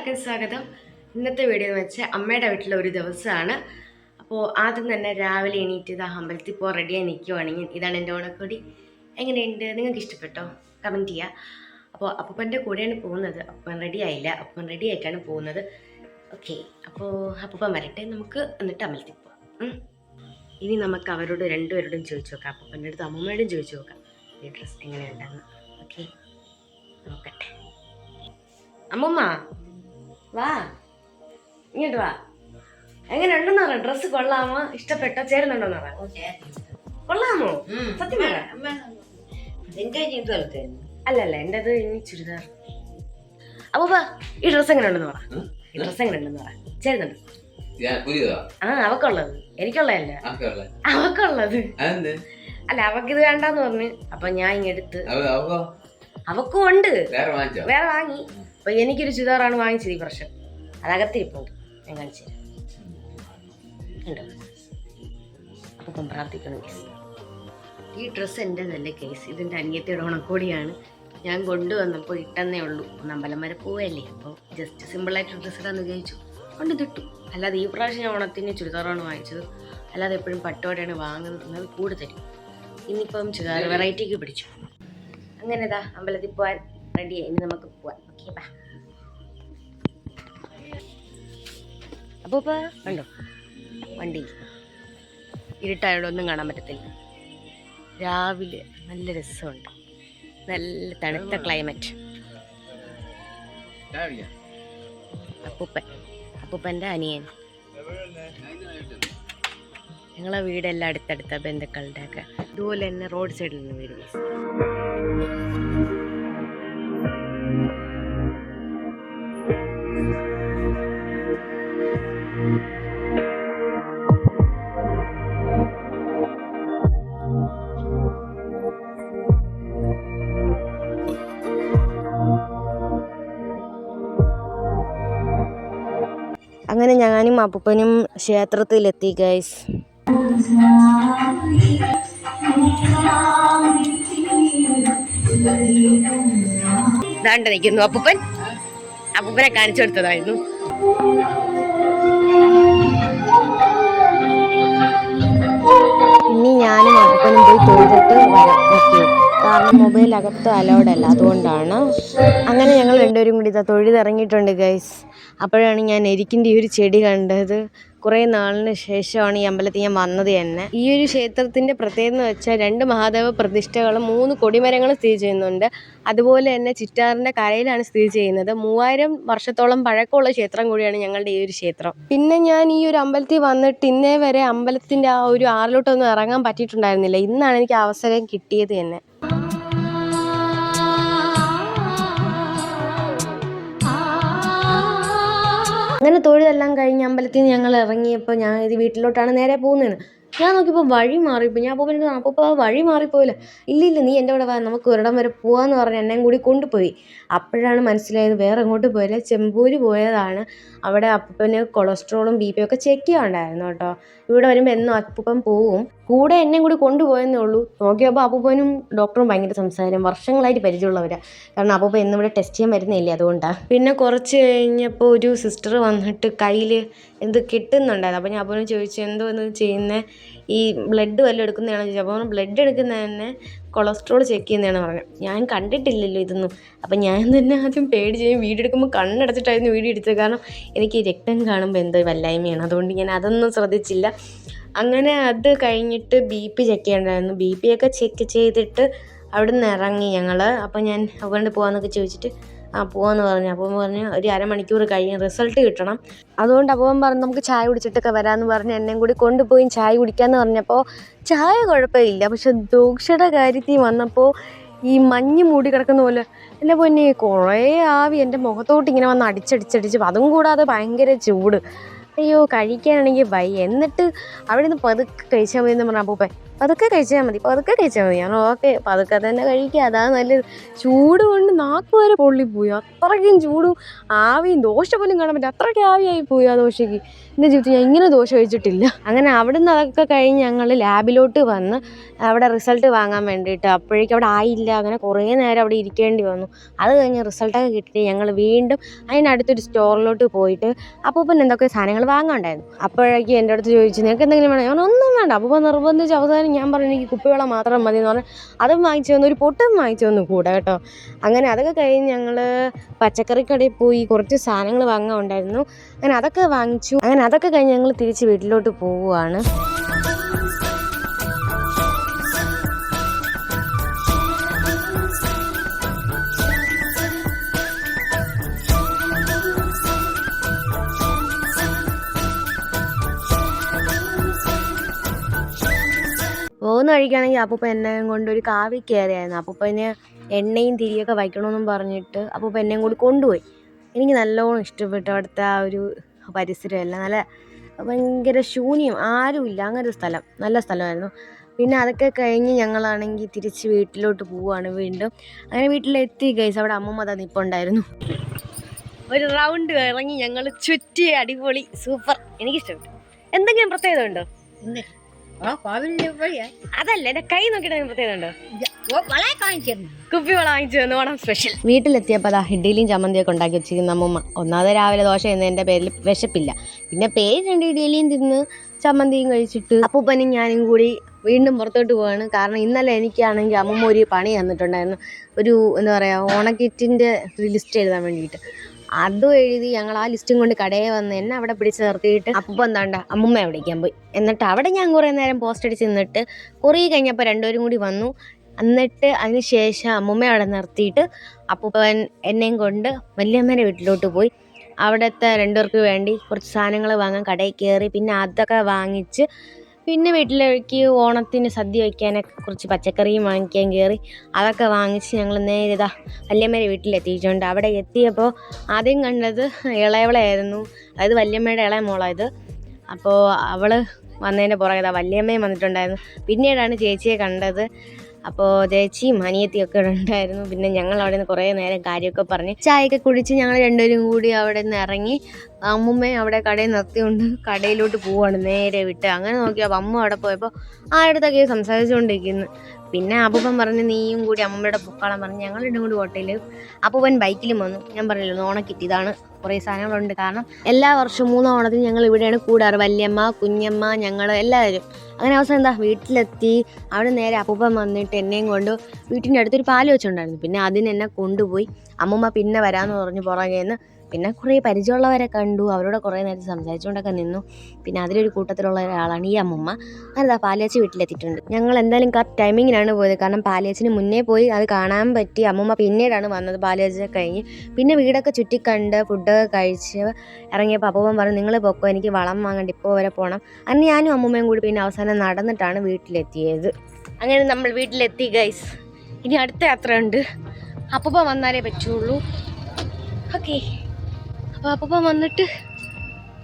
എല്ലാവർക്കും സ്വാഗതം. ഇന്നത്തെ വീഡിയോ എന്ന് വെച്ചാൽ അമ്മയുടെ വീട്ടിലെ ഒരു ദിവസമാണ്. അപ്പോൾ ആദ്യം തന്നെ രാവിലെ എണീറ്റ് ആ അമ്പലത്തിൽ പോകാൻ റെഡിയായി നിൽക്കുവാണെങ്കിൽ ഇതാണ് എന്റെ ഓണക്കൊടി. എങ്ങനെയുണ്ട്? നിങ്ങൾക്ക് ഇഷ്ടപ്പെട്ടോ? കമന്റ് ചെയ്യുക അപ്പോൾ അപ്പൂപ്പന്റെ കൂടെയാണ് പോകുന്നത്. അപ്പൻ റെഡി ആയില്ല. അപ്പൻ റെഡി ആയിട്ടാണ് പോകുന്നത്. ഓക്കെ അപ്പോൾ അപ്പൂപ്പൻ വരട്ടെ. നമുക്ക് എന്നിട്ട് അമ്പലത്തിൽ പോവാം. ഇനി നമുക്ക് അവരോട് രണ്ടുപേരോടും ചോദിച്ചു നോക്കാം. അപ്പൂപ്പന്റെ അടുത്ത് അമ്മമ്മയോടും ചോദിച്ചു നോക്കാം. ഈ ഡ്രസ്സ് എങ്ങനെയുണ്ടെന്ന്. ഓക്കെ നോക്കട്ടെ. അമ്മമ്മ. വാ. ഇങ്ങോട്ട് വാ. എങ്ങനെ ഉണ്ടെന്ന് പറ. ഡ്രസ്സ് കൊള്ളാമോ? ഇഷ്ടപ്പെട്ടോ? ചേരുന്നുണ്ടോന്ന് പറയാം കൊള്ളാമോ? സത്യം അല്ലല്ല അല്ലല്ല അത് ഇനി ചുരിദാർ. അപ്പൊ വാ ഈ ഡ്രസ്സ് എങ്ങനെ ഉണ്ടെന്ന് പറ. ഈ ഡ്രസ്സ് എങ്ങനെ ഉണ്ടെന്ന് പറ. ചേരുന്നുണ്ടോ? ആ അവക്കുള്ളത്. എനിക്കുള്ളതല്ല? അവക്കുള്ളത്. അല്ല അവക്കിത് വേണ്ടെന്ന് പറഞ്ഞു. അപ്പൊ ഞാൻ ഇങ്ങെടുത്ത് അവ അവ അവക്കും? ഉണ്ട്. വേറെ വാങ്ങി. അപ്പൊ എനിക്കൊരു ചുരിദാറാണ് വാങ്ങിച്ചത് ഈ വർഷം. അതകത്തിരിപ്പുണ്ട് ഞാൻ കാണിച്ചു തരാം. ഉണ്ടോ? അപ്പം പ്രാർത്ഥിക്കണം കേസ്. ഈ ഡ്രസ്സ് എന്റെതല്ല കേസ്. ഇതിന്റെ അനിയത്തിയുടെ ഉണക്കോടിയാണ്. ഞാൻ കൊണ്ടുവന്നപ്പോൾ ഇട്ടെന്നേ ഉള്ളൂ. അമ്പലം വരെ പോവല്ലേ? അപ്പോൾ ജസ്റ്റ് സിമ്പിളായിട്ട് ഡ്രസ്സ് ഇടാന്ന് വിചാരിച്ചു. കൊണ്ട് ഇതിട്ടു അല്ലാതെ ഈ പ്രാവശ്യം ഞാൻ ഓണത്തിന് ചുരിദാറാണ് വാങ്ങിച്ചത്. അല്ലാതെ എപ്പോഴും പട്ടോടെയാണ് വാങ്ങുന്നത്. അത് കൂടുതൽ ഇനിയിപ്പം ചുരിദാർ വെറൈറ്റിക്ക് പിടിച്ചു. അങ്ങനെ ഇതാ അമ്പലത്തിൽ പോവാൻ റെഡിയായി ഇനി നമുക്ക് പോവാം. ഓക്കെ ബാ. അപ്പോൾ കണ്ടോ? വണ്ടി. ഇരുട്ടായോടെ ഒന്നും കാണാൻ പറ്റത്തില്ല. രാവിലെ നല്ല രസമുണ്ട്. നല്ല തണുത്ത ക്ലൈമറ്റ് അപ്പൂപ്പൻ അപ്പൂപ്പന്റെ അനിയൻ. ഞങ്ങളെ വീടെല്ലാം അടുത്തടുത്ത ബന്ധുക്കളുടെ ഒക്കെ ഇതുപോലെ തന്നെ റോഡ് സൈഡിൽ നിന്ന് വീട് അങ്ങനെ ഞാനും അപ്പൂപ്പനും ക്ഷേത്രത്തിലെത്തി ഗൈസ് ദാണ്ട് നിൽക്കുന്നു അപ്പൂപ്പൻ. അപ്പൂപ്പനെ കാണിച്ചു കൊടുത്തതായിരുന്നു. ഇനി ഞാനും അപ്പൂപ്പനും പോയി തൊഴുതിട്ട് വരാം. കാരണം മൊബൈൽ അകത്ത് അലൗഡ് അല്ല അതുകൊണ്ടാണ്. അങ്ങനെ ഞങ്ങൾ രണ്ടുപേരും കൂടി ഇതാ തൊഴുതിറങ്ങിയിട്ടുണ്ട് ഗൈസ് അപ്പോഴാണ് ഞാൻ എരിക്കിന്റെ ഈ ഒരു ചെടി കണ്ടത്. കുറേ നാളിന് ശേഷമാണ് ഈ അമ്പലത്തിൽ ഞാൻ വന്നത് തന്നെ. ഈ ഒരു ക്ഷേത്രത്തിന്റെ പ്രത്യേകത എന്ന് വെച്ചാൽ രണ്ട് മഹാദേവ പ്രതിഷ്ഠകളും മൂന്ന് കൊടിമരങ്ങളും സ്ഥിതി ചെയ്യുന്നുണ്ട്. അതുപോലെ തന്നെ ചിറ്റാറിന്റെ കരയിലാണ് സ്ഥിതി ചെയ്യുന്നത്. മൂവായിരം വർഷത്തോളം പഴക്കമുള്ള ക്ഷേത്രം കൂടിയാണ് ഞങ്ങളുടെ ഈ ഒരു ക്ഷേത്രം. പിന്നെ ഞാൻ ഈ ഒരു അമ്പലത്തിൽ വന്നിട്ട് ഇന്നേ വരെ അമ്പലത്തിന്റെ ആ ഒരു ആറിലോട്ടൊന്നും ഇറങ്ങാൻ പറ്റിയിട്ടുണ്ടായിരുന്നില്ല. ഇന്നാണ് എനിക്ക് അവസരം കിട്ടിയത് തന്നെ. അങ്ങനെ തൊഴിലെല്ലാം കഴിഞ്ഞ് അമ്പലത്തിൽ നിന്ന് ഞങ്ങൾ ഇറങ്ങിയപ്പോൾ ഞാൻ ഇത് വീട്ടിലോട്ടാണ് നേരെ പോകുന്നത് ഞാൻ നോക്കിയപ്പോൾ വഴി മാറിപ്പോയി. ഞാൻ അപ്പോൾ അപ്പോൾ വഴി മാറിപ്പോയില്ല. ഇല്ല ഇല്ല നീ എന്റെ കൂടെ വാ. നമുക്ക് ഒരിടം വരെ പോകാമെന്ന് പറഞ്ഞ് എന്നെയും കൂടി കൊണ്ടുപോയി. അപ്പോഴാണ് മനസ്സിലായത് വേറെ എങ്ങോട്ട് പോയില്ല ചെമ്പൂര് പോയതാണ്. അവിടെ അപ്പൂപ്പന് കൊളസ്ട്രോളും ബി പി ഒക്കെ ചെക്ക് ചെയ്യാനുണ്ടായിരുന്നു കേട്ടോ. ഇവിടെ വരുമ്പോൾ എന്നും അപ്പൂപ്പൻ പോവും. കൂടെ എന്നെയും കൂടി കൊണ്ടുപോയെന്നേ ഉള്ളൂ. നോക്കിയപ്പോൾ അപ്പൂപ്പനും ഡോക്ടറും ഭയങ്കര സംസാരം വർഷങ്ങളായിട്ട് പരിചയമുള്ളവരാണ് കാരണം അപ്പൂപ്പ ഇവിടെ ടെസ്റ്റ് ചെയ്യാൻ വരുന്നില്ലേ അതുകൊണ്ടാണ് പിന്നെ കുറച്ച് കഴിഞ്ഞപ്പോൾ ഒരു സിസ്റ്റർ വന്നിട്ട് കയ്യിൽ എന്ത് കിട്ടുന്നുണ്ടായിരുന്നു. അപ്പോൾ ഞാൻ അപ്പോൾ ചോദിച്ചു എന്തോ എന്ന് ചെയ്യുന്നത് ഈ ബ്ലഡ് വല്ലതും എടുക്കുന്നതാണോ? ചോദിച്ചു. അപ്പോൾ ബ്ലഡ് എടുക്കുന്നത് തന്നെ കൊളസ്ട്രോൾ ചെക്ക് ചെയ്യുന്നതാണ് പറഞ്ഞത്. ഞാൻ കണ്ടിട്ടില്ലല്ലോ ഇതൊന്നും. അപ്പം ഞാൻ തന്നെ ആദ്യം പേടി ചെയ്യും വീഡിയോ എടുക്കുമ്പോൾ കണ്ണടച്ചിട്ടായിരുന്നു വീഡിയോ എടുത്തത്. കാരണം എനിക്ക് രക്തം കാണുമ്പോൾ എന്തോ വല്ലായ്മയാണ്. അതുകൊണ്ട് ഞാൻ അതൊന്നും ശ്രദ്ധിച്ചില്ല. അങ്ങനെ അത് കഴിഞ്ഞിട്ട് ബി പി ചെക്ക് ചെയ്യണ്ടായിരുന്നു. ബി പി ഒക്കെ ചെക്ക് ചെയ്തിട്ട് അവിടെ നിന്ന് ഇറങ്ങി ഞങ്ങൾ അപ്പോൾ ഞാൻ അതുകൊണ്ട് പോകാമെന്നൊക്കെ ചോദിച്ചിട്ട് ആ പോവാന്ന് പറഞ്ഞു. അപ്പം പറഞ്ഞു ഒരു അരമണിക്കൂർ കഴിഞ്ഞ് റിസൾട്ട് കിട്ടണം. അതുകൊണ്ട് അപ്പം പറഞ്ഞു നമുക്ക് ചായ കുടിച്ചിട്ടൊക്കെ വരാമെന്ന് പറഞ്ഞ് എന്നെയും കൂടി കൊണ്ടുപോയി ചായ കുടിക്കാമെന്ന് പറഞ്ഞപ്പോൾ ചായ കുഴപ്പമില്ല. പക്ഷെ ദോക്ഷയുടെ കാര്യത്തിൽ വന്നപ്പോൾ ഈ മഞ്ഞ് മൂടി കിടക്കുന്ന പോലെ എന്റെ പൊന്നെ കുറേ ആവി എന്റെ മുഖത്തോട്ട് ഇങ്ങനെ വന്ന് അടിച്ചടിച്ചടിച്ച് അതും കൂടാതെ ഭയങ്കര ചൂട്. അയ്യോ കഴിക്കാനാണെങ്കിൽ വൈ. എന്നിട്ട് അവിടെ നിന്ന് പതുക്കെ കഴിച്ചാൽ മതി എന്ന് പറഞ്ഞാൽ അപ്പൂപ്പൻ. പതുക്കെ കഴിച്ചാൽ മതി പതുക്കെ കഴിച്ചാൽ മതി. ഞാൻ ഓക്കെ പതുക്കെ തന്നെ കഴിക്കുക. അതാ നല്ല ചൂട് കൊണ്ട് നാക്ക് വരെ പൊള്ളിപ്പോയി അത്രയ്ക്കും ചൂടും ആവിയും ദോശ പോലും കാണാൻ പറ്റില്ല. അത്രയ്ക്ക് ആവിയായി പോയി ആ ദോശയ്ക്ക്. എന്റെ ജീവിതത്തിൽ ഞാൻ ഇങ്ങനെ ദോശ കഴിച്ചിട്ടില്ല. അങ്ങനെ അവിടുന്ന് അതൊക്കെ കഴിഞ്ഞ് ഞങ്ങൾ ലാബിലോട്ട് വന്ന് അവിടെ റിസൾട്ട് വാങ്ങാൻ വേണ്ടിയിട്ട് അപ്പോഴേക്കും അവിടെ ആയില്ല. അങ്ങനെ കുറേ നേരം അവിടെ ഇരിക്കേണ്ടി വന്നു. അത് കഴിഞ്ഞ് റിസൾട്ടൊക്കെ കിട്ടി. ഞങ്ങൾ വീണ്ടും അതിനടുത്തൊരു സ്റ്റോറിലോട്ട് പോയിട്ട് അപ്പോൾ പിന്നെ എന്തൊക്കെ സാധനങ്ങൾ വാങ്ങാണ്ടായിരുന്നു. അപ്പോഴേക്കും എന്റെ അടുത്ത് ചോദിച്ചു നിങ്ങൾക്ക് എന്തെങ്കിലും വേണം? ഞാൻ ഒന്നും വേണ്ട. അപ്പൂപ്പൻ നിർബന്ധിച്ച് അവസാനം ഞാൻ പറഞ്ഞു എനിക്ക് കുപ്പിവെള്ളം മാത്രം മതി എന്ന് പറഞ്ഞു അതും വാങ്ങിച്ചു തന്നു ഒരു പൊട്ടും വാങ്ങിച്ചു തന്നു കൂടെ കേട്ടോ. അങ്ങനെ അതൊക്കെ കഴിഞ്ഞ് ഞങ്ങൾ പച്ചക്കറിക്കടയിൽ പോയി കുറച്ച് സാധനങ്ങൾ വാങ്ങാൻ ഉണ്ടായിരുന്നു. അങ്ങനെ അതൊക്കെ വാങ്ങിച്ചു. അങ്ങനെ അതൊക്കെ കഴിഞ്ഞ് ഞങ്ങൾ തിരിച്ച് വീട്ടിലോട്ട് പോവുകയാണ്. പോകുന്ന വഴിക്കാണെങ്കിൽ അപ്പൂപ്പ എന്നെ കൊണ്ട് ഒരു കാവി കയറിയായിരുന്നു. അപ്പൂപ്പന് എണ്ണയും തിരിയൊക്കെ വയ്ക്കണമെന്നും പറഞ്ഞിട്ട് അപ്പൂപ്പ എന്നെയും കൂടി കൊണ്ടുപോയി. എനിക്ക് നല്ലോണം ഇഷ്ടപ്പെട്ടു അവിടുത്തെ ആ ഒരു പരിസരമെല്ലാം. നല്ല ഭയങ്കര ശൂന്യം ആരുമില്ല അങ്ങനെ ഒരു സ്ഥലം നല്ല സ്ഥലമായിരുന്നു. പിന്നെ അതൊക്കെ കഴിഞ്ഞ് ഞങ്ങളാണെങ്കിൽ തിരിച്ച് വീട്ടിലോട്ട് പോവുകയാണ് വീണ്ടും. അങ്ങനെ വീട്ടിലെത്തി ഗൈസ് അവിടെ അമ്മമ്മ തന്നെ ഇപ്പോൾ ഉണ്ടായിരുന്നു. ഒരു റൗണ്ട് ഇറങ്ങി ഞങ്ങൾ ചുറ്റി അടിപൊളി സൂപ്പർ എനിക്കിഷ്ടപ്പെട്ടു. എന്തെങ്കിലും പ്രത്യേകത ഉണ്ടോ? അതല്ല എന്റെ കൈ പ്രത്യേകത ഉണ്ടോ? വാങ്ങിച്ചു തന്നു ഓണം സ്പെഷ്യൽ വീട്ടിലെത്തിയപ്പോൾ അതാ ഇഡ്ഡലിയും ചമ്മന്തിയൊക്കെ ഉണ്ടാക്കി വെച്ചിരിക്കുന്ന അമ്മ ഒന്നാമത് രാവിലെ ദോശ എന്നതിന്റെ പേരിൽ വിശപ്പില്ല. പിന്നെ പേര് രണ്ട് ഇഡ്ഡലിയും തിന്ന് ചമ്മന്തിയും കഴിച്ചിട്ട് അപ്പൂപ്പനും ഞാനും കൂടി വീണ്ടും പുറത്തോട്ട് പോവാണ്. കാരണം ഇന്നലെ എനിക്കാണെങ്കിൽ അമ്മമ്മ ഒരു പണി തന്നിട്ടുണ്ടായിരുന്നു. ഒരു എന്താ പറയുക ഓണക്കിറ്റിന്റെ ഒരു ലിസ്റ്റ് എഴുതാൻ വേണ്ടിയിട്ട്. അതും എഴുതി ഞങ്ങൾ ആ ലിസ്റ്റും കൊണ്ട് കടയിൽ വന്ന് എന്നെ അവിടെ പിടിച്ച് നിർത്തിയിട്ട് അപ്പം എന്താണ്ട അമ്മുമ്മ വിളിക്കാൻ പോയി? എന്നിട്ട് അവിടെ ഞാൻ കുറേ നേരം പോസ്റ്റ് അടിച്ച് നിന്നിട്ട് കുറേ കഴിഞ്ഞപ്പോൾ രണ്ടുപേരും കൂടി വന്നു. എന്നിട്ട് അതിന് ശേഷം അമ്മുമ്മ അവിടെ നിർത്തിയിട്ട് അപ്പൂപ്പൻ എന്നെയും കൊണ്ട് വല്യമ്മേന്റെ വീട്ടിലോട്ട് പോയി. അവിടുത്തെ രണ്ടുപേർക്ക് വേണ്ടി കുറച്ച് സാധനങ്ങൾ വാങ്ങാൻ കടയിൽ കയറി പിന്നെ അതൊക്കെ വാങ്ങിച്ച് പിന്നെ വീട്ടിലേക്ക് ഓണത്തിന് സദ്യ വയ്ക്കാനൊക്കെ കുറച്ച് പച്ചക്കറിയും വാങ്ങിക്കാൻ കയറി അതൊക്കെ വാങ്ങിച്ച് ഞങ്ങൾ നേരെ ഇതാ വല്യമ്മയുടെ വീട്ടിലെത്തിയിട്ടുണ്ട്. അവിടെ എത്തിയപ്പോൾ ആദ്യം കണ്ടത് ഇളയവളായിരുന്നു. അതായത് വല്യമ്മയുടെ ഇളയ മോളായത് അപ്പോൾ അവൾ വന്നതിന്റെ പുറകെ ഇതാ വല്യമ്മയും വന്നിട്ടുണ്ടായിരുന്നു. പിന്നീടാണ് ചേച്ചിയെ കണ്ടത്. അപ്പോൾ ചേച്ചിയും അനിയത്തിയും ഒക്കെ ഉണ്ടായിരുന്നു. പിന്നെ ഞങ്ങൾ അവിടെ നിന്ന് കുറേ നേരം കാര്യമൊക്കെ പറഞ്ഞ് ചായയൊക്കെ കുടിച്ച് ഞങ്ങൾ രണ്ടുപേരും കൂടി അവിടെ നിന്ന് ഇറങ്ങി അമ്മുമ്മയും അവിടെ കടയിൽ നിർത്തിയുണ്ട് കടയിലോട്ട് പോവാണ് നേരെ വിട്ട്. അങ്ങനെ നോക്കിയപ്പോൾ അമ്മ അവിടെ പോയപ്പോൾ ആ അടുത്തൊക്കെ സംസാരിച്ചുകൊണ്ടിരിക്കുന്നു. പിന്നെ അപ്പൂപ്പൻ പറഞ്ഞ് നീയും കൂടി അമ്മമ്മയുടെ പൊക്കാളം പറഞ്ഞ് ഞങ്ങൾ രണ്ടും കൂടി ഹോട്ടലിൽ അപ്പൂപ്പൻ ബൈക്കിലും വന്നു. ഞാൻ പറഞ്ഞല്ലോ ഓണക്കിറ്റ് ഇതാണ് കുറേ സാധനങ്ങളുണ്ട്. കാരണം എല്ലാ വർഷവും മൂന്നാം ഓണത്തിന് ഞങ്ങൾ ഇവിടെയാണ് കൂടാറ്. വല്യമ്മ കുഞ്ഞമ്മ ഞങ്ങൾ എല്ലാവരും. അങ്ങനെ അവസാനം എന്താ വീട്ടിലെത്തി. അവിടെ നേരെ അപ്പൂപ്പൻ വന്നിട്ട് എന്നെയും കൊണ്ട് വീട്ടിന്റെ അടുത്തൊരു പാൽ വെച്ചുണ്ടായിരുന്നു. പിന്നെ അതിന് എന്നെ കൊണ്ടുപോയി അമ്മമ്മ പിന്നെ വരാമെന്ന് പറഞ്ഞ് പുറകേന്ന് പിന്നെ കുറേ പരിചയമുള്ളവരെ കണ്ടു. അവരോട് കുറേ നേരം സംസാരിച്ചുകൊണ്ടൊക്കെ നിന്നു. പിന്നെ അതിലൊരു കൂട്ടത്തിലുള്ള ഒരാളാണ് ഈ അമ്മമ്മ. അങ്ങനെ പാലിയാച്ചി വീട്ടിലെത്തിയിട്ടുണ്ട്. ഞങ്ങൾ എന്തായാലും കറക്റ്റ് ടൈമിങ്ങിനാണ് പോയത്. കാരണം പാലിയാച്ചിന് മുന്നേ പോയി അത് കാണാൻ പറ്റി. അമ്മമ്മ പിന്നീടാണ് വന്നത് പാലിയാച്ചിനെ കഴിഞ്ഞ്. പിന്നെ വീടൊക്കെ ചുറ്റിക്കണ്ട് ഫുഡൊക്കെ കഴിച്ച് ഇറങ്ങിയപ്പോൾ അപ്പൂപ്പൻ പറഞ്ഞു നിങ്ങൾ പൊക്കോ എനിക്ക് വളം വാങ്ങണ്ട. ഇപ്പോൾ വരെ പോകണം അങ്ങനെ ഞാനും അമ്മൂമ്മയും കൂടി പിന്നെ അവസാനം നടന്നിട്ടാണ് വീട്ടിലെത്തിയത്. അങ്ങനെ നമ്മൾ വീട്ടിലെത്തി ഗൈസ് ഇനി അടുത്ത യാത്ര ഉണ്ട് അപ്പം വന്നാലേ പറ്റുള്ളൂ. ഓക്കെ അപ്പൂപ്പൻ വന്നിട്ട്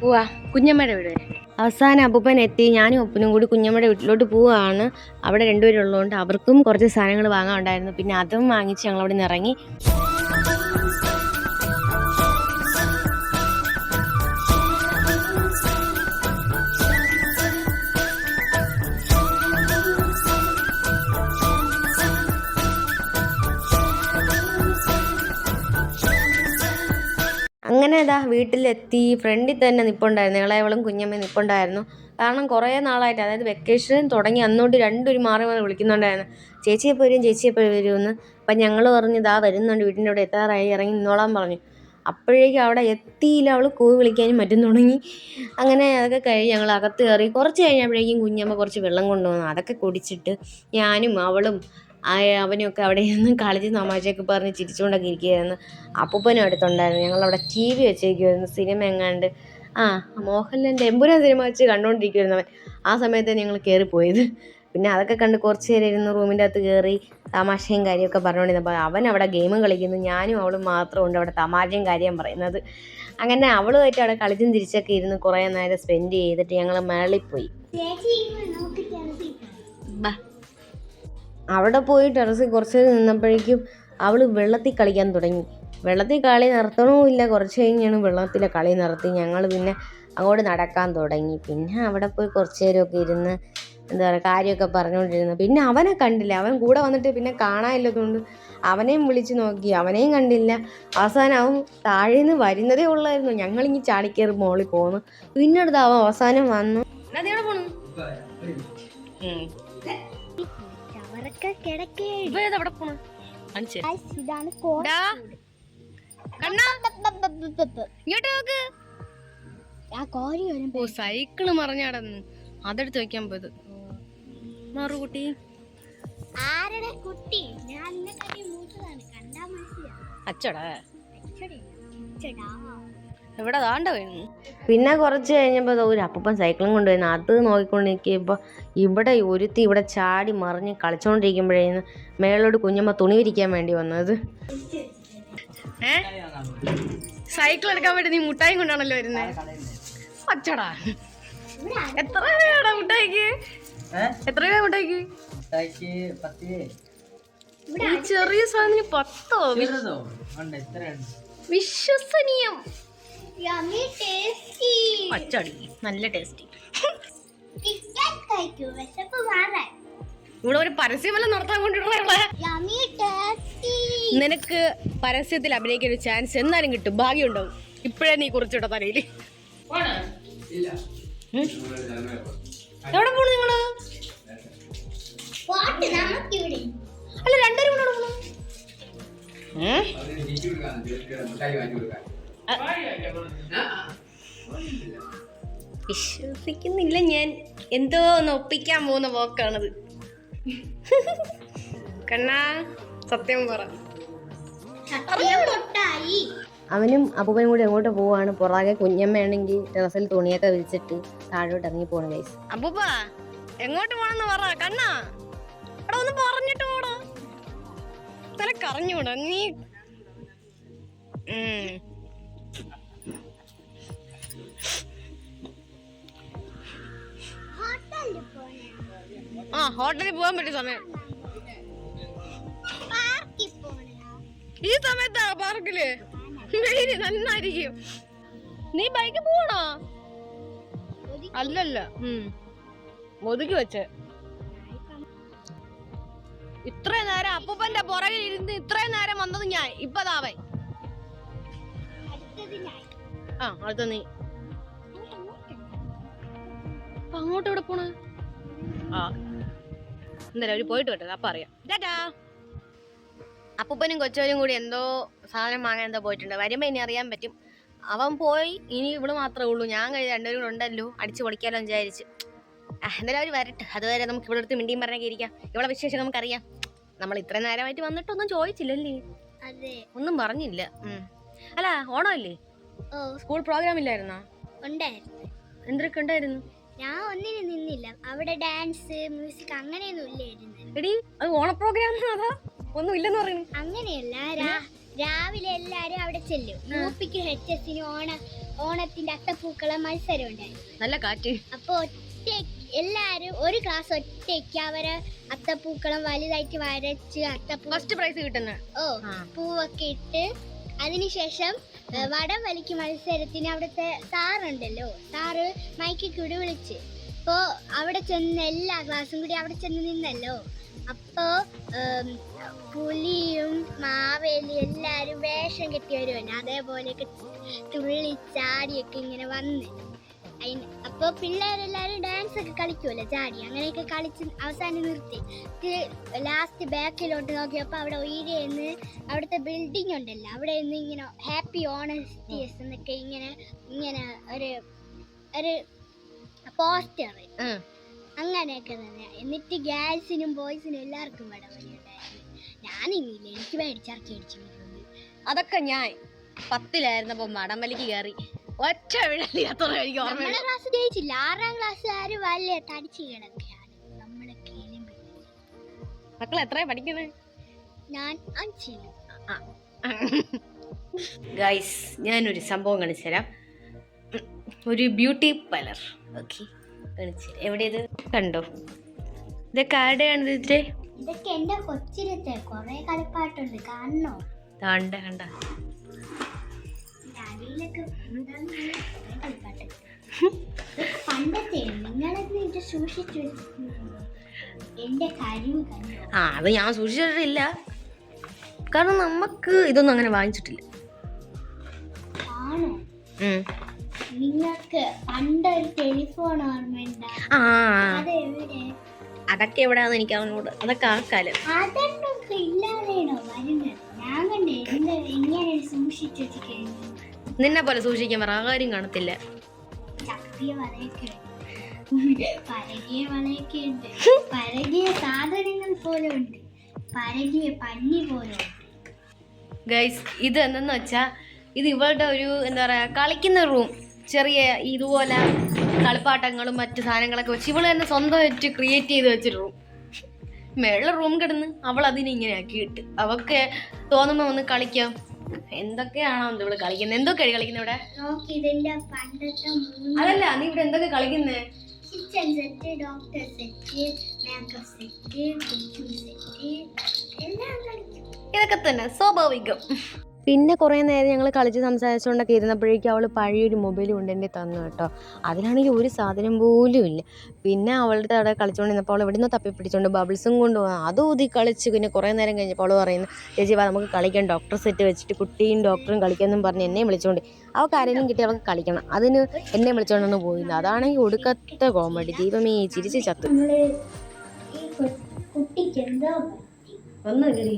പോവാ. കുഞ്ഞമ്മയുടെ വീട് അവസാനം അപ്പൂപ്പൻ എത്തി. ഞാനും ഒപ്പനും കൂടി കുഞ്ഞമ്മയുടെ വീട്ടിലോട്ട് പോവുകയാണ് അവിടെ രണ്ടുപേരും ഉള്ളതുകൊണ്ട് അവർക്കും കുറച്ച് സാധനങ്ങൾ വാങ്ങാൻ ഉണ്ടായിരുന്നു പിന്നെ അതും വാങ്ങിച്ച് ഞങ്ങൾ അവിടെ നിന്ന് ഇറങ്ങി. അങ്ങനെ ഇതാ വീട്ടിലെത്തി ഫ്രണ്ടിൽ തന്നെ നിൽപ്പുണ്ടായിരുന്നു ഇളയവളും കുഞ്ഞമ്മയും നിൽപ്പുണ്ടായിരുന്നു കാരണം കുറേ നാളായിട്ട് അതായത് വെക്കേഷൻ തുടങ്ങി അന്നോട്ട് രണ്ടൊരു മാറി മാറി വിളിക്കുന്നുണ്ടായിരുന്നു. ചേച്ചി എപ്പോൾ വരും ചേച്ചി എപ്പോൾ വരുമെന്ന് അപ്പം ഞങ്ങൾ പറഞ്ഞു ഇതാ വരുന്നുണ്ട് വീട്ടിന്റെ അവിടെ എത്താറായി ഇറങ്ങി നിന്നോളാൻ പറഞ്ഞു. അപ്പോഴേക്കും അവിടെ എത്തിയില്ല അവൾ കൂവി വിളിക്കാനും മറ്റും തുടങ്ങി. അങ്ങനെ അതൊക്കെ കഴിഞ്ഞ് ഞങ്ങൾ അകത്ത് കയറി കുറച്ച് കഴിഞ്ഞപ്പോഴേക്കും കുഞ്ഞമ്മ കുറച്ച് വെള്ളം കൊണ്ടുവന്നു. അതൊക്കെ കുടിച്ചിട്ട് ഞാനും അവളും ആ അവനൊക്കെ അവിടെ നിന്ന് കളിച്ച് തമാശയൊക്കെ പറഞ്ഞ് ചിരിച്ചുകൊണ്ടൊക്കെ ഇരിക്കുകയായിരുന്നു. അപ്പൂപ്പനും അടുത്തുണ്ടായിരുന്നു. ഞങ്ങളവിടെ ടി വി വെച്ചേക്കുമായിരുന്നു സിനിമ എങ്ങാണ്ട്. ആ മോഹൻലാലിന്റെ എമ്പുരാൻ സിനിമ വെച്ച് കണ്ടുകൊണ്ടിരിക്കുമായിരുന്നു അവൻ. ആ സമയത്ത് ഞങ്ങൾ കയറിപ്പോയത് പിന്നെ അതൊക്കെ കണ്ട് കുറച്ച് നേരം ഇരുന്ന് റൂമിന്റെ അകത്ത് കയറി തമാശയും കാര്യമൊക്കെ പറഞ്ഞുകൊണ്ടിരുന്നപ്പോൾ അവൻ അവിടെ ഗെയിമും കളിക്കുന്നു. ഞാനും അവളും മാത്രമുണ്ട് അവിടെ തമാശയും കാര്യം പറയുന്നത്. അങ്ങനെ അവളുമായിട്ട് അവിടെ കളിച്ചും തിരിച്ചൊക്കെ ഇരുന്ന് കുറേ നേരം സ്പെൻഡ് ചെയ്തിട്ട് ഞങ്ങൾ മേളിൽ പോയി. അവിടെ പോയി ടെറസിൽ കുറച്ച് നേരം നിന്നപ്പോഴേക്കും അവൾ വെള്ളത്തിൽ കളിക്കാൻ തുടങ്ങി. വെള്ളത്തിൽ കളി നിർത്തണമില്ല കുറച്ച് കഴിഞ്ഞാണ് വെള്ളത്തിലെ കളി നിർത്തി ഞങ്ങൾ പിന്നെ അങ്ങോട്ട് നടക്കാൻ തുടങ്ങി. പിന്നെ അവിടെ പോയി കുറച്ച് നേരമൊക്കെ ഇരുന്ന് എന്താ പറയുക കാര്യമൊക്കെ പറഞ്ഞുകൊണ്ടിരുന്നു. പിന്നെ അവനെ കണ്ടില്ല. അവൻ കൂടെ വന്നിട്ട് പിന്നെ കാണാനില്ലതുകൊണ്ട് അവനെയും വിളിച്ച് നോക്കി. അവനെയും കണ്ടില്ല. അവസാനം അവൻ താഴെ നിന്ന് വരുന്നതേ ഉള്ളായിരുന്നു. ഞങ്ങളിങ്ങി ചാടിക്കയറി മോളിൽ പോന്നു. പിന്നെടുത്ത് അവൻ അവസാനം വന്നു. പോണു? കിടക്കേ അവിടെ പോണു? കാണിച്ചേ. ഇതാണ് ഡാ. കണ്ണാ. ഇങ്ങോട്ട് നോക്ക്. ആ കോരി വരും ഓ സൈക്കിൾ മറിഞ്ഞാടന്ന്. അതെടുത്ത് വെക്കാൻ പോയത്. മാറുകുട്ടി ആരുടെ കുട്ടി? ഞാൻ കണ്ടി മൂത്തതാണ്. കണ്ടാ മനസ്സിലാവും. അച്ചടാ. ചെടാ എവിടെ താണ്ട വരുന്നു പിന്നെ കുറച്ച് കഴിഞ്ഞപ്പോൾ ഒരു അപ്പൂപ്പൻ സൈക്കിളും കൊണ്ടുവരുന്നു അത് നോക്കിക്കൊണ്ടിരിക്കുമ്പോൾ ഇവിടെ ഒരുത്തി ഇവിടെ ചാടി മറിഞ്ഞ് കളിച്ചോണ്ടിരിക്കുമ്പോഴേന്ന് മേളോട് കുഞ്ഞമ്മ തുണി വിരിക്കാൻ വേണ്ടി വന്നത്. ഏ? സൈക്കിൾ എടുക്കാൻ വേണ്ടി നീ മുട്ടായി കൊണ്ടാണല്ലോ വരുന്നത് അച്ചടാ. എത്ര രൂപയാടാ മുട്ടായിക്ക്? എത്ര രൂപ മുട്ടായിക്ക്? ഈ ചെറിയ സാധനം പത്തോ? വിശ്വസനീയം. അച്ചടി നല്ല ടേസ്റ്റി ഇവിടെ ഒരു പരസ്യമെല്ലാം നടത്താൻ കൊണ്ടിട്ടുള്ള നിനക്ക് പരസ്യത്തിൽ അഭിനയിക്കാൻ ഒരു ചാൻസ് എന്നാലും കിട്ടും. ഭാഗ്യം ഉണ്ടാവും ഇപ്പോഴേ നീ കുറിച്ചിട്ട തലയിൽ എവിടെ പോണു നിങ്ങൾ? അല്ല രണ്ടുപേരും കൂടെ വിശ്വസിക്കുന്നില്ല ഞാൻ. എന്തോ ഒന്ന് ഒപ്പിക്കാൻ പോകുന്ന പോക്കാണത് കണ്ണാ സത്യം പറ. അവനും അപ്പൂപ്പനും കൂടി എങ്ങോട്ട് പോവാണ്? പുറകെ കുഞ്ഞമ്മയാണെങ്കിൽ ടെറസിൽ തുണിയൊക്കെ വിരിച്ചിട്ട് താഴോട്ട് ഇറങ്ങി പോണ ഗൈസ് അപ്പൂപ്പ എങ്ങോട്ട് പോണെന്ന് പറ കണ്ണാ. എടാ ഒന്ന് പറഞ്ഞിട്ട് പോടാ. തല കറഞ്ഞൂടാ നീ. ആ ഹോട്ടലിൽ പോകാൻ പറ്റിയ സമയം. ഈ സമയത്താ പാർക്കിൽ? വെയിൽ നന്നായിരിക്കും. നീ ബൈക്ക് പോണോ അല്ലല്ല. ഒതുക്കി വെച്ച്. ഇത്രയും നേരം അപ്പൂപ്പന്റെ പുറകിൽ ഇരുന്ന് ഇത്രയും നേരം വന്നത് ഞാൻ. ഇപ്പതാവേ ആ അടുത്ത നീ. അങ്ങോട്ട് എവിടെ പോണ? ആ എന്തായാലും അവർ പോയിട്ട് വരട്ടെ അപ്പൊ അറിയാം ടാറ്റാ. അപ്പൂപ്പനും കൊച്ചവരും കൂടി എന്തോ സാധനം വാങ്ങാൻ എന്തോ പോയിട്ടുണ്ട്. വരുമ്പോ ഇനി അറിയാൻ പറ്റും. അവൻ പോയി ഇനി ഇവിടെ മാത്രമേ ഉള്ളൂ. ഞാൻ കഴിഞ്ഞ രണ്ടുപേരും കൂടെ ഉണ്ടല്ലോ അടിച്ചു പൊളിക്കാലോ വിചാരിച്ച്. എന്തായാലും അവർ വരട്ടെ. അതുവരെ നമുക്ക് ഇവിടെ അടുത്ത് മിണ്ടിയും പറഞ്ഞൊക്കെ ഇരിക്കാം. ഇവിടെ വിശേഷം നമുക്കറിയാം. നമ്മൾ ഇത്രയും നേരമായിട്ട് വന്നിട്ടൊന്നും ചോദിച്ചില്ലല്ലേ? അതെ. ഒന്നും പറഞ്ഞില്ല. അല്ല ഓണമല്ലേ? സ്കൂൾ പ്രോഗ്രാം ഇല്ലായിരുന്നോ? ഉണ്ടായിരുന്നു. എന്തൊക്കെ ഉണ്ടായിരുന്നു? ഞാൻ ഒന്നിനും നിന്നില്ല. അവിടെ ഡാൻസ് മ്യൂസിക് അങ്ങനെയൊന്നും ഇല്ലായിരുന്നു എടി അത് ഓണ പ്രോഗ്രാം അതാ? ഒന്നും ഇല്ലെന്ന് പറയുന്നു. അങ്ങനെയല്ല രാവിലെ എല്ലാരും അവിടെ ചെല്ലും. പിക്ക് ഓണ ഓണത്തിന്റെ അത്തപ്പൂക്കള മത്സരം ഉണ്ടായിരുന്നു. നല്ല കാറ്റ്. അപ്പൊ ഒറ്റ എല്ലാരും ഒരു ക്ലാസ് ഒറ്റയ്ക്ക് അവരെ അത്തപ്പൂക്കളം വലുതായിട്ട് വരച്ച് അത്തപ്പൂ ഫസ്റ്റ് പ്രൈസ് കിട്ടുന്ന. ഓ പൂവൊക്കെ ഇട്ട് അതിനുശേഷം വടം വലിക്ക് മത്സരത്തിന് അവിടുത്തെ സാറുണ്ടല്ലോ. സാറ് മൈക്കിൽ കൂടി വിളിച്ച്. അപ്പോൾ അവിടെ ചെന്ന് എല്ലാ ക്ലാസ്സും കൂടി അവിടെ ചെന്ന് നിന്നല്ലോ. അപ്പോൾ പുലിയും മാവേലി എല്ലാവരും വേഷം കെട്ടി വരുമല്ലോ അതേപോലെയൊക്കെ തുള്ളി ചാടിയൊക്കെ ഇങ്ങനെ വന്ന്. അതിന് പിള്ളേരെല്ലാരും ഡാൻസ് ഒക്കെ കളിക്കുമല്ലോ ചാടി. അങ്ങനെയൊക്കെ കളിച്ച് അവസാനം നിർത്തി. ലാസ്റ്റ് ബാക്കിലോട്ട് നോക്കിയപ്പോൾ അവിടെ ഉയരെന്ന് അവിടുത്തെ ബിൽഡിംഗ് ഉണ്ടല്ലോ അവിടെ നിന്ന് ഇങ്ങനെ ഹാപ്പി ഓണസ്റ്റിയസ് എന്നൊക്കെ ഇങ്ങനെ ഇങ്ങനെ ഒരു ഒരു പോസ്റ്റർ അങ്ങനെയൊക്കെ തന്നെ. എന്നിട്ട് ഗേൾസിനും ബോയ്സിനും എല്ലാവർക്കും വേണം ഞാനിങ്ങനെ എനിക്ക് മേടിച്ചിറക്കി അടിച്ചു അതൊക്കെ ഞാൻ പത്തിലായിരുന്നപ്പോ മടമ്പലിക്ക് കയറി ഒറ്റ വിഴലിയാത്ര എനിക്ക് ഓർമ്മ നമ്മളെ ക്ലാസ് ജയിച്ചില്ല. ആറാം ക്ലാസ് ആര് വലിയ തടിച്ചു കിടക്കുകയാണ്. നമ്മളൊക്കെ എലുമ്പില്ല. മക്കൾ എത്രയാ പഠിക്കുന്നത് ഞാൻ അഞ്ചിലും. ഗൈസ് ഞാനൊരു സംഭവം കാണിച്ചു തരാം ഒരു ബ്യൂട്ടി പാർലർ ഓക്കെ കാണിച്ചു എവിടെ ഇത് കണ്ടോ? ഇതൊക്കെ ആരുടെയാണ് ഇതിന്റെ ഇതൊക്കെ എന്റെ കൊച്ചിലത്തെ കൊറേ കളിപ്പാട്ടുണ്ട്. കാണണോ? കണ്ട കണ്ട. പണ്ടത്തെ നിങ്ങളൊക്കെ ഇത് സൂക്ഷിച്ചു എന്റെ ആ അത് ഞാൻ സൂക്ഷിച്ചിട്ടില്ല. കാരണം നമുക്ക് ഇതൊന്നും അങ്ങനെ വാങ്ങിച്ചിട്ടില്ല. ആണോ? ടെലിഫോൺ ഓർമ്മയുണ്ടോ ആ. അതൊക്കെ എവിടെയാന്ന് എനിക്ക് അവനോട് അതൊക്കെ ആ കാലം അതൊന്നും ഇല്ലാതെയാണോ വരുന്നത്? ഞാൻ കണ്ടേ എന്താ എങ്ങനെ സൂക്ഷിച്ചു നിന്നെ പോലെ സൂക്ഷിക്കാൻ പറ ആരും കാണത്തില്ല. ഉണ്ട് സാധനങ്ങൾ പോലെ പന്നി പോലെ ഗൈസ് ഇത് എന്തെന്ന് വെച്ചാ ഇത് ഇവളുടെ ഒരു എന്താ പറയാ കളിക്കുന്ന റൂം ചെറിയ ഇതുപോലെ കളിപ്പാട്ടങ്ങളും മറ്റു സാധനങ്ങളൊക്കെ വെച്ച് ഇവൾ തന്നെ സ്വന്തമായിട്ട് ക്രിയേറ്റ് ചെയ്ത് വെച്ചൊരു റൂം മേളിൽ റൂം കിടന്ന് അവൾ അതിനെ ഇങ്ങനെ ആക്കിയിട്ട്. അവക്ക് തോന്നുമ്പോ ഒന്ന് കളിക്കാം. എന്തൊക്കെയാണോ ഇവിടെ കളിക്കുന്നത്? എന്തൊക്കെയാണ് കളിക്കുന്നത് ഇവിടെ? അതല്ല നീ ഇവിടെ എന്തൊക്കെ കളിക്കുന്നേ? Kitchen set doctor set makeup set cooking set എല്ലാം കളിക്കും. ഇതൊക്കെ തന്നെ സ്വാഭാവികം. പിന്നെ കുറേ നേരം ഞങ്ങൾ കളിച്ച് സംസാരിച്ചുകൊണ്ടൊക്കെ ഇരുന്നപ്പോഴേക്കും അവൾ പഴയൊരു മൊബൈൽ കൊണ്ട് എന്റെ തന്നു കേട്ടോ. അതിലാണെങ്കിൽ ഒരു സാധനം പോലും ഇല്ല. പിന്നെ അവളുടെ അവിടെ കളിച്ചുകൊണ്ടിരുന്നപ്പോൾ അവൾ എവിടെ നിന്ന് തപ്പി പിടിച്ചുകൊണ്ട് ബബിൾസും കൊണ്ട് പോകാം അത് ഊതി കളിച്ച് പിന്നെ കുറേ നേരം കഴിഞ്ഞപ്പോൾ അവൾ പറയുന്നു ചേച്ചി വാ നമുക്ക് കളിക്കാം. ഡോക്ടർ സെറ്റ് വെച്ചിട്ട് കുട്ടിയും ഡോക്ടറും കളിക്കാമെന്നും പറഞ്ഞ് എന്നെ വിളിച്ചുകൊണ്ട് അവൾക്ക് ആരെങ്കിലും കിട്ടി അവൾക്ക് കളിക്കണം. അതിന് എന്നെ വിളിച്ചുകൊണ്ടൊന്നും പോയില്ല അതാണെങ്കിൽ ഒടുക്കത്തെ കോമഡി ദീപമേ ചിരിച്ച് ചത്തു. കുട്ടിക്ക് എന്താ ഒന്നുമില്ലേ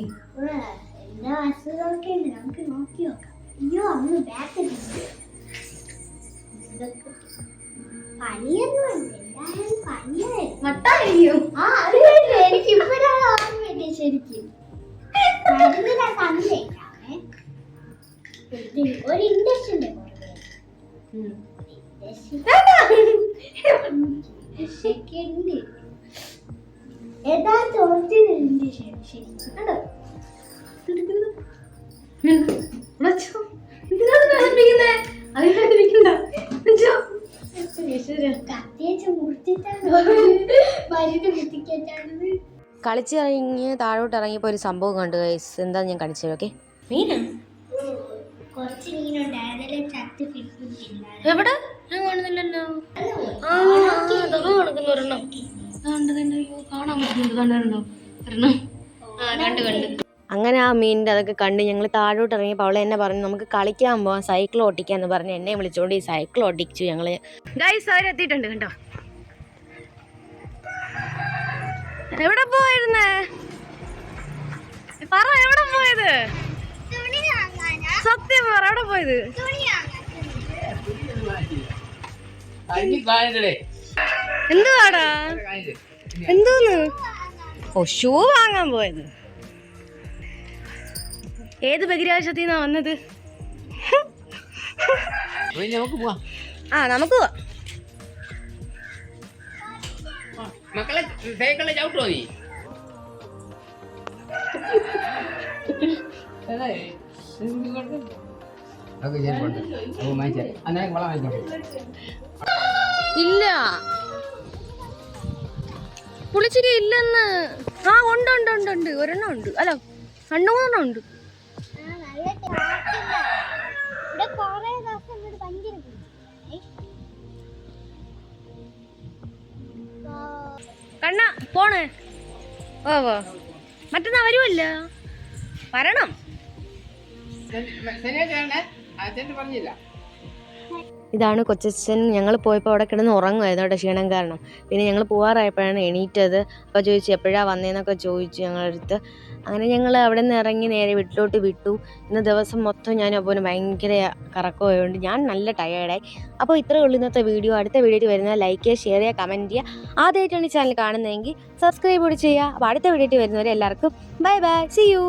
എന്തോ അസുഖമൊക്കെ ഉണ്ട്. നമുക്ക് നോക്കി നോക്കാം. അയ്യോ അന്ന് ബാക്ക് പനിയൊന്നും ഉണ്ട് എന്തായാലും പനിയായിരുന്നു. മട്ടായിരിക്കും ആ അത് കേട്ടു എനിക്ക് ഇപ്പോഴാണ് ഓർമ്മയില്ല ശരിക്കും. മരുന്ന് ഞാൻ തന്നേക്കാമേ ഒരു ഇൻഡക്ഷന്റെ ഉണ്ട് ഇൻഡക്ഷൻ ശരിക്കും കണ്ടോ കത്തിയച്ച് മുറിച്ചിട്ടാണ് മരുന്ന് കുത്തിക്കേറ്റാണത് കളിച്ച് കഴിഞ്ഞ് താഴോട്ട് ഇറങ്ങിയപ്പോൾ ഒരു സംഭവം കണ്ടു ഗൈസ് എന്താ ഞാൻ കാണിച്ചത് ഓക്കെ എവിടെ? ഞാൻ കാണുന്നില്ലല്ലോ. കൊടുക്കുന്നു ഒരെണ്ണം. കാണാൻ പറ്റുന്നുണ്ട് കണ്ടോ ഒരെണ്ണം. ആ കണ്ട് കണ്ട്. അങ്ങനെ ആ മീനിന്റെ അതൊക്കെ കണ്ട് ഞങ്ങൾ താഴോട്ട് ഇറങ്ങിയപ്പോൾ അവളെ എന്നെ പറഞ്ഞു നമുക്ക് കളിക്കാൻ പോവാം സൈക്കിൾ ഓട്ടിക്കാന്ന് പറഞ്ഞ് എന്നെ വിളിച്ചുകൊണ്ട് ഈ സൈക്കിൾ ഓട്ടിച്ചു ഞങ്ങൾ ഗൈസ് അവരെത്തിയിട്ടുണ്ട് കണ്ടോ? എവിടെ പോയിരുന്നേ? പറ എവിടെ പോയത്? സത്യം പറ എവിടെ പോയത്? എന്തുവാടാ? എന്തോന്ന്? ഓ ഷൂ വാങ്ങാൻ പോയത്. ഏത് ബഹിരാകാശത്തിൽ നിന്നാ വന്നത് നമുക്ക് പോവാം. ആ നമുക്ക് പോവാം. മക്കളെ സൈക്കിളിൽ ചവിട്ടോ നീ ഇല്ല. പുളിച്ചിരി ഇല്ലെന്ന്. ആ ഉണ്ട് ഉണ്ട് ഉണ്ട് ഉണ്ട്. ഒരെണ്ണം ഉണ്ട്. അല്ല രണ്ടു മൂന്നെണ്ണം ഉണ്ട്. കണ്ണ പോണ്. ഓ ഓ മറ്റന്നാ വരുമല്ല വരണം. പറഞ്ഞില്ല ഇതാണ് കൊച്ചച്ഛൻ. ഞങ്ങൾ പോയപ്പോൾ അവിടെ കിടന്ന് ഉറങ്ങുമായിരുന്നു അവിടെ ക്ഷീണം കാരണം. പിന്നെ ഞങ്ങൾ പോകാറായപ്പോഴാണ് എണീറ്റത്. അപ്പോൾ ചോദിച്ചു എപ്പോഴാണ് വന്നതെന്നൊക്കെ ചോദിച്ചു ഞങ്ങളടുത്ത് അങ്ങനെ ഞങ്ങൾ അവിടെ നിന്ന് ഇറങ്ങി നേരെ വീട്ടിലോട്ട് വിട്ടു. ഇന്ന് ദിവസം മൊത്തം ഞാൻ അപ്പോൾ ഭയങ്കര കറക്കമായതുകൊണ്ട് ഞാൻ നല്ല ടയേർഡായി അപ്പോൾ ഇത്രയേ ഉള്ളൂ ഇന്നത്തെ വീഡിയോ. അടുത്ത വീഡിയോ വരുന്ന ലൈക്ക് ചെയ്യുക ഷെയർ ചെയ്യുക കമന്റ് ചെയ്യുക. ആദ്യമായിട്ടാണ് ഈ ചാനൽ കാണുന്നതെങ്കിൽ സബ്സ്ക്രൈബ് കൂടി ചെയ്യുക. അപ്പോൾ അടുത്ത വീഡിയോ വരുന്നവരെ എല്ലാവർക്കും ബൈ ബൈ സി യു